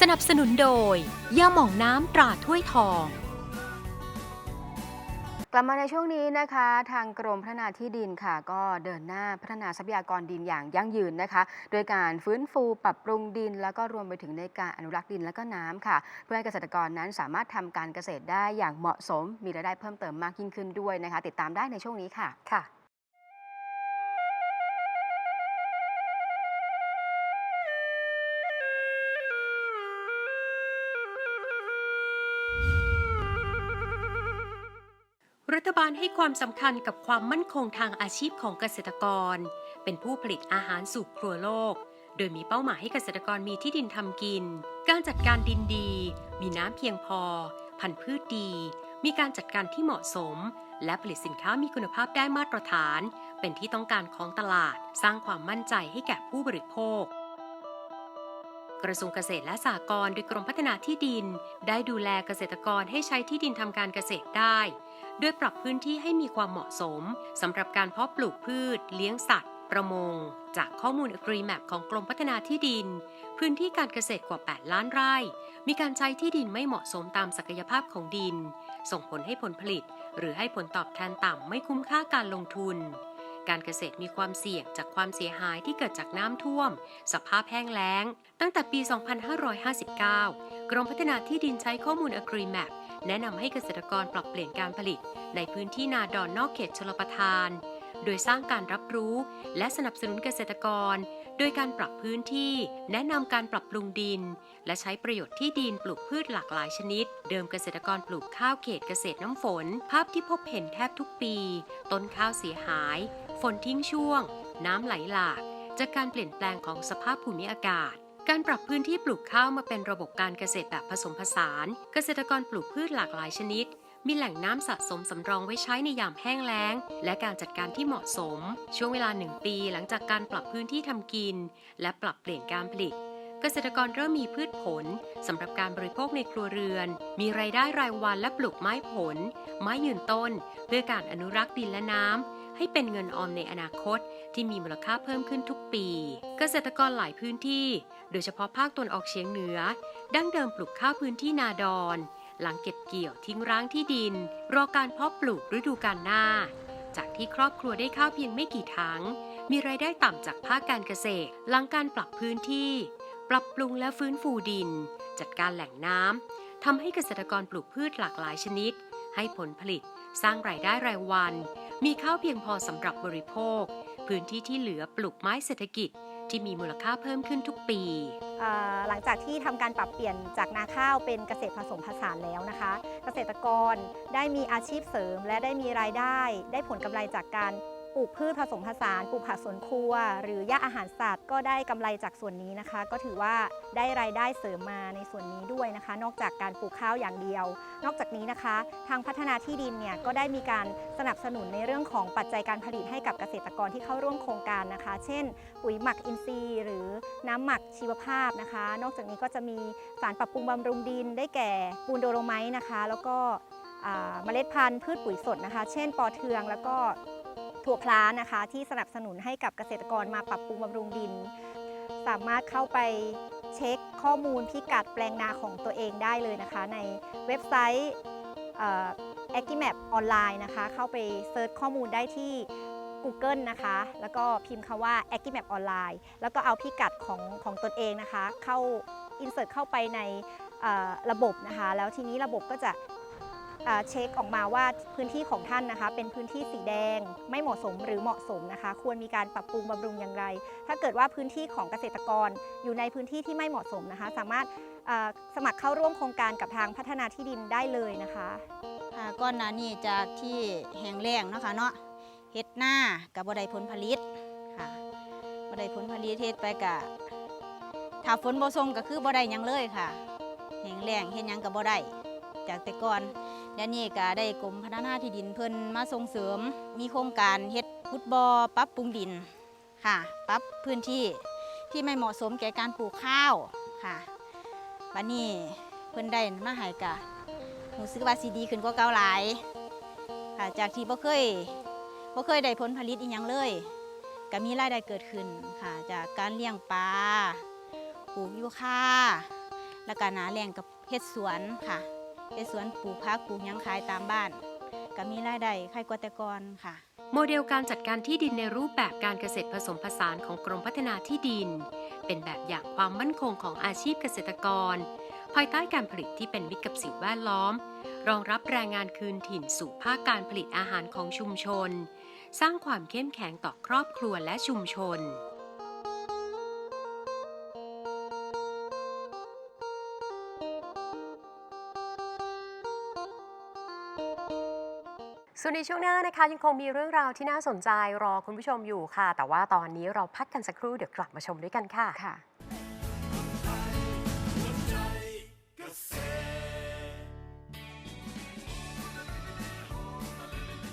สนับสนุนโดยยาหม่องน้ำตราถ้วยทอง กลับมาในช่วงนี้นะคะ ทางกรมพัฒนาที่ดินค่ะ ก็เดินหน้าพัฒนาทรัพยากรดินอย่างยั่งยืนนะคะ โดยการฟื้นฟูปรับปรุงดิน แล้วก็รวมไปถึงในการอนุรักษ์ดินและก็น้ำค่ะ เพื่อให้เกษตรกรนั้นสามารถทำการเกษตรได้อย่างเหมาะสม มีรายได้เพิ่มเติมมากยิ่งขึ้นด้วยนะคะ ติดตามได้ในช่วงนี้ค่ะค่ะ รัฐบาลให้ความสำคัญกับความมั่นคงทางอาชีพของเกษตรกร เป็นผู้ผลิตอาหารสู่ครัวโลก โดยมีเป้าหมายให้เกษตรกรมีที่ดินทำกิน การจัดการดินดี มีน้ำเพียงพอ พันธุ์พืชดี มีการจัดการที่เหมาะสม และผลิตสินค้ามีคุณภาพได้มาตรฐาน เป็นที่ต้องการของตลาด สร้างความมั่นใจให้แก่ผู้บริโภคกระทรวงเกษตรและสหกรณ์โดยกรมพัฒนาที่ดิน ได้ดูแลเกษตรกรให้ใช้ที่ดินทำการเกษตรได้ โดยปรับพื้นที่ให้มีความเหมาะสมสำหรับการเพาะปลูกพืช เลี้ยงสัตว์ ประมง จากข้อมูล AgriMap ของกรมพัฒนาที่ดิน พื้นที่การเกษตรกว่า 8 ล้านไร่ มีการใช้ที่ดินไม่เหมาะสมตามศักยภาพของดิน ส่งผลให้ผลผลิต หรือให้ผลตอบแทนต่ำไม่คุ้มค่าการลงทุนการเกษตรมีความเสี่ยงจากความเสียหายที่เกิดจากน้ำท่วม สภาพแห้งแล้ง ตั้งแต่ปี 2559 กรมพัฒนาที่ดินใช้ข้อมูล AgriMap แนะนำให้เกษตรกรปรับเปลี่ยนการผลิต ในพื้นที่นาดอนนอกเขตชลประทาน โดยสร้างการรับรู้ และสนับสนุนเกษตรกร โดยการปรับพื้นที่ แนะนำการปรับปรุงดิน และใช้ประโยชน์ที่ดินปลูกพืชหลากหลายชนิด เดิมเกษตรกรปลูกข้าวเขตเกษตรน้ำฝน ภาพที่พบเห็นแทบทุกปี ต้นข้าวเสียหาย ฝนทิ้งช่วง น้ำไหลหลากจากการเปลี่ยนแปลงของสภาพภูมิอากาศ การปรับพื้นที่ปลูกข้าวมาเป็นระบบการเกษตรแบบผสมผสาน เกษตรกรปลูกพืชหลากหลายชนิด มีแหล่งน้ำสะสมสำรองไว้ใช้ในยามแห้งแล้ง และการจัดการที่เหมาะสม ช่วงเวลาหนึ่งปีหลังจากการปรับพื้นที่ทำกิน และปรับเปลี่ยนการผลิต เกษตรกรเริ่มมีพืชผลสำหรับการบริโภคในครัวเรือน มีรายได้รายวันและปลูกไม้ผล ไม้ยืนต้น เพื่อการอนุรักษ์ดินและน้ำ ให้เป็นเงินออมในอนาคตที่มีมูลค่าเพิ่มขึ้นทุกปี เกษตรกรหลายพื้นที่ โดยเฉพาะภาคตนออกเฉียงเหนือ ดั้งเดิมปลูกข้าวพื้นที่นาดอน หลังเก็บเกี่ยวทิ้งร้างที่ดิน รอการเพาะปลูกฤดูกาลหน้า จากที่ครอบครัวได้ข้าวเพียงไม่กี่ถัง มีรายได้ต่ำจากภาคการเกษตร หลังการปรับพื้นที่ ปรับปรุงและฟื้นฟูดิน จัดการแหล่งน้ำทำให้เกษตรกรปลูกพืชหลากหลายชนิด ให้ผลผลิตสร้างรายได้รายวัน มีข้าวเพียงพอสำหรับบริโภค พื้นที่ที่เหลือปลูกไม้เศรษฐกิจที่มีมูลค่าเพิ่มขึ้นทุกปี หลังจากที่ทำการปรับเปลี่ยนจากนาข้าวเป็นเกษตรผสมผสานแล้วนะคะ เกษตรกรได้มีอาชีพเสริม และได้มีรายได้ ได้ผลกำไรจากการ ลูกพืชผสมผสานปลูกผักสวนครัว หรือหญ้าอาหารสัตว์ก็ได้กำไรจากส่วนนี้นะคะ ก็ถือว่าได้รายได้เสริมมาในส่วนนี้ด้วยนะคะ นอกจากการปลูกข้าวอย่างเดียว นอกจากนี้นะคะ ทางพัฒนาที่ดินเนี่ยก็ได้มีการสนับสนุนในเรื่องของปัจจัยการผลิตให้กับเกษตรกรที่เข้าร่วมโครงการนะคะ เช่น ปุ๋ยหมักอินทรีย์ หรือน้ำหมักชีวภาพนะคะ นอกจากนี้ก็จะมีสารปรับปรุงบำรุงดิน ได้แก่ปูนโดโลไมต์นะคะ แล้วก็เมล็ดพันธุ์พืชปุ๋ยสดนะคะ เช่น ปอเทืองแล้วก็ ถั่วพล้านะคะ ที่สนับสนุนให้กับเกษตรกรมาปรับปรุงบำรุงดิน สามารถเข้าไปเช็คข้อมูลพิกัดแปลงนาของตัวเองได้เลยนะคะ ในเว็บไซต์เอ่อ a g i m a p ออนไลน์นะคะ เข้าไปเซิร์ชข้อมูลได้ที่ Google นะคะ แล้วก็พิมพ์คำว่า a g i m a p ออนไลน์แล้วก็เอาพิกัดของของตนเองนะคะ เข้า insert เข้าไปในระบบนะคะ แล้วทีนี้ระบบก็จะ เช็คออกมาว่าพื้นที่ของท่านนะคะ เป็นพื้นที่สีแดง ไม่เหมาะสมหรือเหมาะสมนะคะ ควรมีการปรับปรุงบำรุงอย่างไร ถ้าเกิดว่าพื้นที่ของเกษตรกรอยู่ในพื้นที่ที่ไม่เหมาะสมนะคะ สามารถสมัครเข้าร่วมโครงการกับทางพัฒนาที่ดินได้เลยนะคะก่อนหน้านี้จากที่แห้งแล้งนะคะเนาะเฮ็ดหน้ากับบ่ได้ผลผลิตค่ะบ่ได้ผลผลิตเฮ็ดไปกะถ้าฝนบ่ส่งก็คือบ่ได้หยังเลยค่ะแห้งแล้งเฮ็ดยังก็บ่ได้ จากแต่ก่อนเดี๋ยวนี้ก็ได้กรมพัฒนาที่ดินเพิ่นมาส่งเสริม มีโครงการเฮ็ดขุดบอปรับปรุงดินค่ะปรับพื้นที่ที่ไม่เหมาะสมแก่การปลูกข้าวค่ะบัดนี้เพิ่นได้มาให้กะรู้สึกว่าสีดีขึ้นกว่าเก่าหลายค่ะจากที่บ่เคยบ่เคยได้ผลผลิตอีหยังเลยก็มีรายได้เกิดขึ้นค่ะจากการเลี้ยงปลาปลูกยูคาแล้วก็หนาแรงกับเฮ็ดสวนค่ะ เฮ็ดสวนปลูกผักปลูกหยังขายตามบ้านก็มีรายได้ใครกว่าแต่ก่อนค่ะ โมเดลการจัดการที่ดินในรูปแบบการเกษตรผสมผสานของกรมพัฒนาที่ดิน เป็นแบบอย่างความมั่นคงของอาชีพเกษตรกร ภายใต้การผลิตที่เป็นมิตรกับสิ่งแวดล้อม รองรับแรงงานคืนถิ่นสู่ภาคการผลิตอาหารของชุมชน สร้างความเข้มแข็งต่อครอบครัวและชุมชน ส่วนในช่วงหน้านะคะยังคงมีเรื่องราวที่น่าสนใจรอคุณผู้ชมอยู่ค่ะ แต่ว่าตอนนี้เราพักกันสักครู่เดี๋ยวกลับมาชมด้วยกันค่ะ ค่ะ